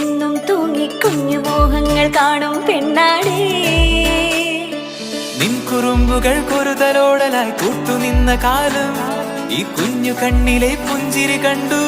എന്നും തൂങ്ങി കുഞ്ഞു മോഹങ്ങൾ കാണും പെണ്ണാടി. നിൻ കുറുമ്പുകൾ കുറുതലോടലായി കൂത്തുനിന്ന കാലം ഈ കുഞ്ഞു കണ്ണിലെ പുഞ്ചിരി കണ്ടു